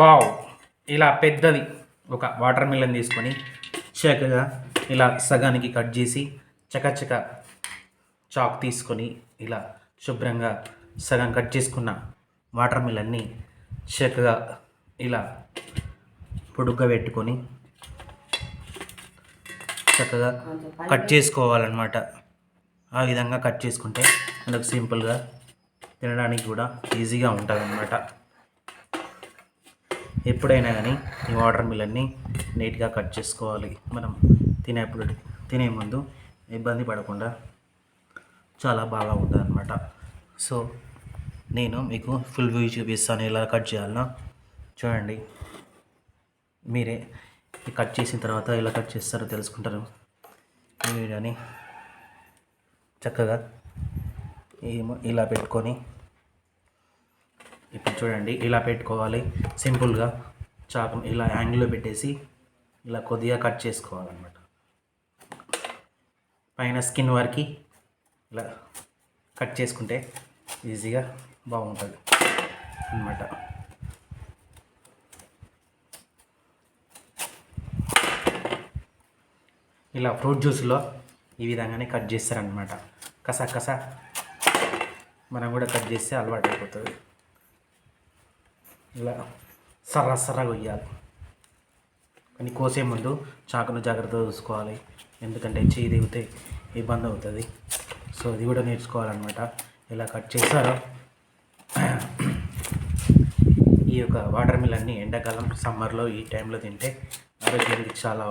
Wow ఇలా పెద్దది. ఒక వాటర్ మిలన్ తీసుకొని చక్కగా ఇలా సగానికి కట్ చేసి చకచక చాక్ తీసుకొని ఇలా శుభ్రంగా సగం కట్ చేసుకున్న వాటర్ మిలన్ని చక్కగా ఇలా పొడుగ్గా పెట్టుకొని చక్కగా కట్ చేసుకోవాలన్నమాట. ఆ విధంగా కట్ చేసుకుంటే మనకు సింపుల్గా తినడానికి కూడా ఈజీగా ఉంటుంది అన్నమాట ఎప్పుడైనా కానీ ఈ వాటర్ మిలన్ని నీట్గా కట్ చేసుకోవాలి. మనం తినేప్పుడు తినే ముందు ఇబ్బంది పడకుండా చాలా బాగా ఉంటుంది అనమాట సో నేను మీకు ఫుల్ వ్యూ చూపిస్తాను ఎలా కట్ చేయాలన్నా చూడండి. మీరే కట్ చేసిన తర్వాత ఎలా కట్ చేస్తారో తెలుసుకుంటారు. ఈ వీడియోని చక్కగా ఏమో ఇలా పెట్టుకొని ఇప్పుడు చూడండి ఇలా పెట్టుకోవాలి. సింపుల్గా చాకు ఇలా యాంగిల్లో పెట్టేసి ఇలా కొద్దిగా కట్ చేసుకోవాలన్నమాట. పైన స్కిన్ వరకు ఇలా కట్ చేసుకుంటే ఈజీగా బాగుంటుంది అన్నమాట. ఇలా ఫ్రూట్ జ్యూస్లో ఈ విధంగానే కట్ చేస్తారనమాట కసా కసా. మనం కూడా కట్ చేస్తే అలవాటు అయిపోతుంది. ఇలా సర్ర కొయ్యాలి. కానీ కోసే ముందు చాకును జాగ్రత్తగా చూసుకోవాలి. ఎందుకంటే చేయి దిగితే ఇబ్బంది అవుతుంది. సో అది కూడా నేర్చుకోవాలన్నమాట. ఇలా కట్ చేస్తారో ఈ యొక్క వాటర్ మిలన్ని ఎండాకాలం సమ్మర్లో ఈ టైంలో తింటే ఆరోగ్యానికి చాలా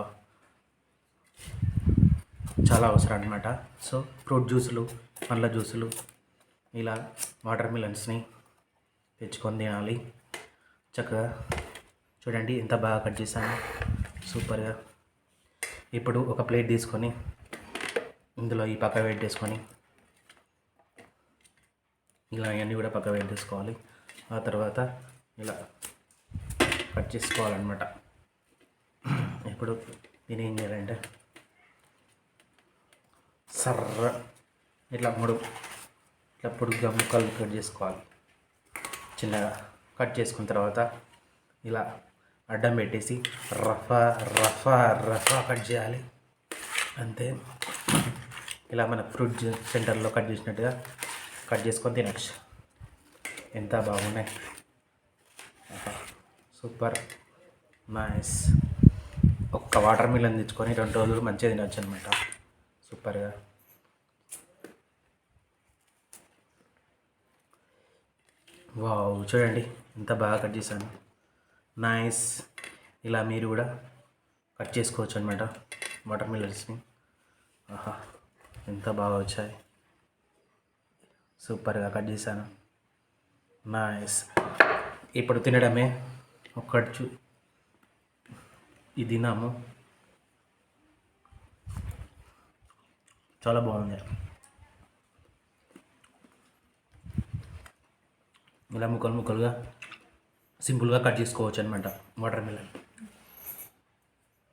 చాలా అవసరం అనమాట సో ఫ్రూట్ జ్యూసులు పండ్ల జ్యూసులు ఇలా వాటర్ మిలన్స్ని తెచ్చుకొని తినాలి. చక్కగా చూడండి ఎంత బాగా కట్ చేశాను. సూపర్గా ఇప్పుడు ఒక ప్లేట్ తీసుకొని ఇందులో ఈ పక్క పెట్టేసుకొని ఇలా ఇవన్నీ కూడా పక్క పెట్టేసుకోవాలి ఆ తర్వాత ఇలా కట్ చేసుకోవాలన్నమాట. ఇప్పుడు దీని ఏం చేయాలంటే సర్ర ఇట్లా మూడు ఇట్లా పొడుగ్గా ముక్కలు కట్ చేసుకోవాలి. చిన్నగా. కట్ చేసుకున్న తర్వాత ఇలా అడ్డం పెట్టేసి రఫా రఫా రఫా కట్ చేయాలి. అంతే. ఇలా మన ఫ్రూట్ సెంటర్లో కట్ చేసినట్టుగా కట్ చేసుకొని తినచ్చు. ఎంత బాగున్నాయి. సూపర్. నైస్. ఒక్క వాటర్ మిలన్ తెచ్చుకొని రెండు రోజులు మంచిగా తినచ్చు అనమాట సూపర్గా. వావ్ చూడండి ఎంత బాగా కట్ చేశాను. నైస్ ఇలా మీరు కూడా కట్ చేసుకోవచ్చు అనమాట వాటర్ మిల్లర్స్ని ఆహా ఎంత బాగా వచ్చాయి. సూపర్గా కట్ చేశాను. నైస్ ఇప్పుడు తినడమే ఒక్కటి చూ ఇది తిన్నాము. చాలా బాగుంది. ఇలా ముక్కలు ముక్కలుగా సింపుల్గా కట్ చేసుకోవచ్చు అనమాట వాటర్ మిలన్.